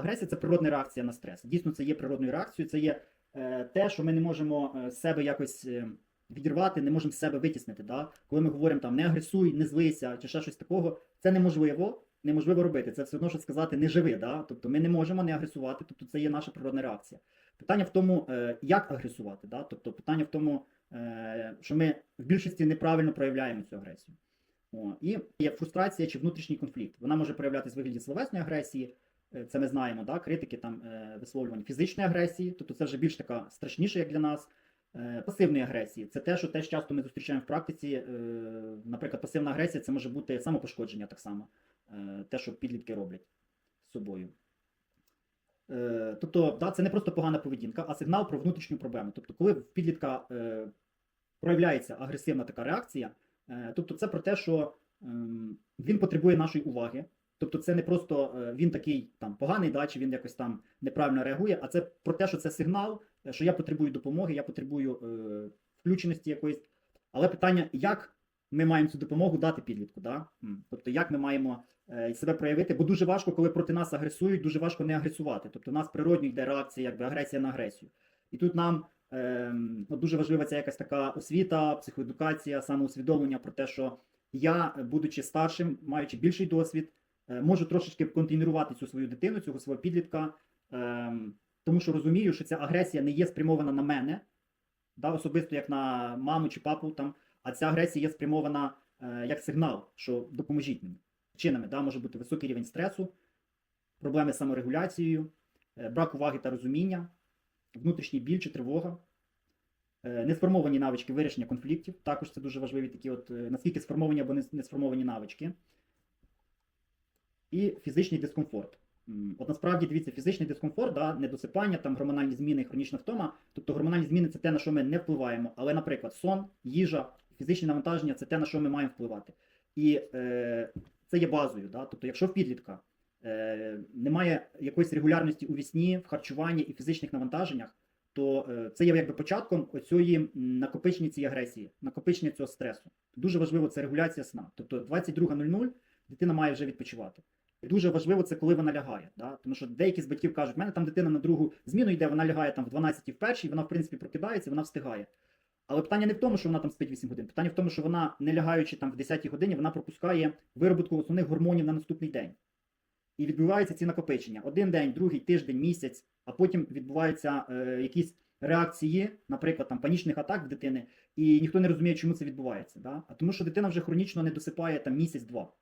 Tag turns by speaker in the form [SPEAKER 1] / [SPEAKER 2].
[SPEAKER 1] агресія це природна реакція на стрес. Дійсно, це є природною реакцією, це є е, те, що ми не можемо е, себе якось е, відірвати, не можемо себе витіснити. Да? Коли ми говоримо там не агресуй, не злися чи ще щось такого, це неможливо. Неможливо робити. Це все одно, що сказати не живи. Да? Тобто ми не можемо не агресувати, тобто це є наша природна реакція. Питання в тому, як агресувати. Да? Тобто питання в тому, що ми в більшості неправильно проявляємо цю агресію. О, і є фрустрація чи внутрішній конфлікт. Вона може проявлятися в вигляді словесної агресії, це ми знаємо, да? критики там е, висловлювання фізичної агресії, тобто це вже більш така страшніше, як для нас. Е, Пасивної агресії це те, що теж часто ми зустрічаємо в практиці. е, Наприклад, пасивна агресія це може бути самопошкодження так само, е, те, що підлітки роблять з собою. Е, Тобто, да, це не просто погана поведінка, а сигнал про внутрішню проблему. Тобто, коли в підлітка е, проявляється агресивна така реакція, е, тобто це про те, що ем, він потребує нашої уваги. Тобто, це не просто е, він такий там поганий, да, чи він якось там неправильно реагує, а це про те, що це сигнал, е, що я потребую допомоги, я потребую е, включеності якоїсь. Але питання, як ми маємо цю допомогу дати підлітку, да? Тобто, як ми маємо е, себе проявити, бо дуже важко, коли проти нас агресують, дуже важко не агресувати. Тобто, у нас природньо йде реакція, якби агресія на агресію. І тут нам ну, дуже важлива ця якась така освіта, психоедукація, самоусвідомлення про те, що я, будучи старшим, маючи більший досвід, е, можу трошечки контейнерувати цю свою дитину, цього свого підлітка, ем, тому що розумію, що ця агресія не є спрямована на мене, да, особисто як на маму чи папу, там, а ця агресія є спрямована е, як сигнал, що допоможіть мені. Причинами да, може бути високий рівень стресу, проблеми з саморегуляцією, е, брак уваги та розуміння, внутрішній біль чи тривога, е, несформовані навички вирішення конфліктів. Також це дуже важливі такі, от, е, наскільки сформовані або не сформовані навички. І фізичний дискомфорт. От насправді дивіться, фізичний дискомфорт, да, недосипання, там гормональні зміни, хронічна втома. Тобто гормональні зміни це те, на що ми не впливаємо. Але, наприклад, сон, їжа, фізичні навантаження це те, на що ми маємо впливати. І е, це є базою. Да? Тобто, якщо в підлітка е, немає якоїсь регулярності у вісні, в харчуванні і фізичних навантаженнях, то е, це є якби початком оцієї накопичення цієї агресії, накопичення цього стресу. Дуже важливо це регуляція сна. Тобто 22.00 дитина має вже відпочивати. Дуже важливо це, коли вона лягає. Да? Тому що деякі з батьків кажуть, в мене там дитина на другу зміну йде, вона лягає там в 12 в першій, вона в принципі прокидається, вона встигає. Але питання не в тому, що вона там спить 8 годин. Питання в тому, що вона, не лягаючи там в 10 годині, вона пропускає вироботку основних гормонів на наступний день. І відбуваються ці накопичення. Один день, другий тиждень, місяць, а потім відбуваються е, якісь реакції, наприклад, там панічних атак в дитини, і ніхто не розуміє, чому це відбувається. Да? А тому що дитина вже хронічно не досипає там місяць-два.